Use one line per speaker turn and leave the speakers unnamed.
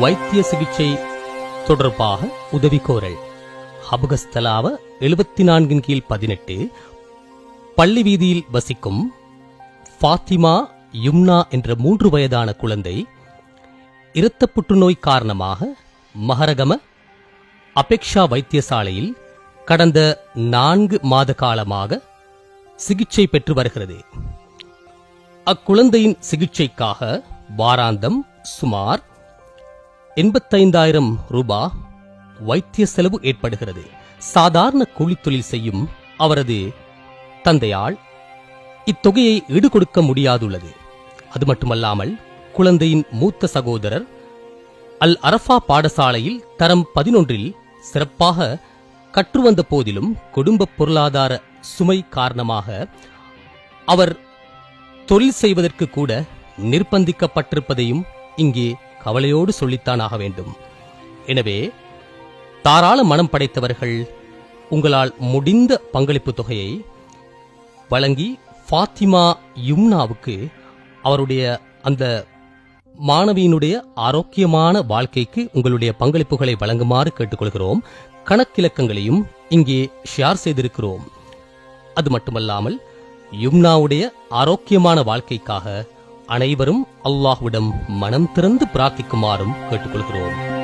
வைத்திய சிகிச்சை தொடர்பாக உதவி கோரல் ஹபகஸ்தலாவ எழுபத்தி நான்கின் கீழ் பதினெட்டு. பள்ளி வீதியில் வசிக்கும் ஃபாத்திமா யும்னா என்ற மூன்று வயதான குழந்தை இரத்த புற்றுநோய் காரணமாக மகரகம அபெக்ஷா வைத்தியசாலையில் கடந்த நான்கு மாத காலமாக சிகிச்சை பெற்று வருகிறது. அக்குழந்தையின் சிகிச்சைக்காக வாராந்தம் சுமார் எண்பத்தைந்தாயிரம் ரூபா வைத்திய செலவு ஏற்படுகிறது. சாதாரண கூலித்தொழில் செய்யும் அவரது தந்தையால் இத்தொகையை ஈடுகொடுக்க முடியாதுள்ளது. அது மட்டுமல்லாமல் குழந்தையின் மூத்த சகோதரர் அல் அரஃபா பாடசாலையில் தரம் பதினொன்றில் சிறப்பாக கற்று வந்த போதிலும் குடும்ப பொருளாதார சுமை காரணமாக அவர் தொழில் செய்வதற்கு கூட நிர்பந்திக்கப்பட்டிருப்பதையும் இங்கே கவலையோடு சொல்லித்தான் ஆக வேண்டும். எனவே தாராள மனம் படைத்தவர்கள் உங்களால் முடிந்த பங்களிப்பு தொகையை வழங்கி ஃபாத்திமா யும்னாவுக்கு அவருடைய அந்த மாணவியினுடைய ஆரோக்கியமான வாழ்க்கைக்கு உங்களுடைய பங்களிப்புகளை வழங்குமாறு கேட்டுக்கொள்கிறோம். கணக்கிலக்கங்களையும் இங்கே ஷேர் செய்திருக்கிறோம். அது மட்டுமல்லாமல் யும்னாவுடைய ஆரோக்கியமான வாழ்க்கைக்காக அனைவரும் அல்லாஹ்விடம் மனம் திறந்து பிரார்த்திக்குமாறும் கேட்டுக்கொள்கிறோம்.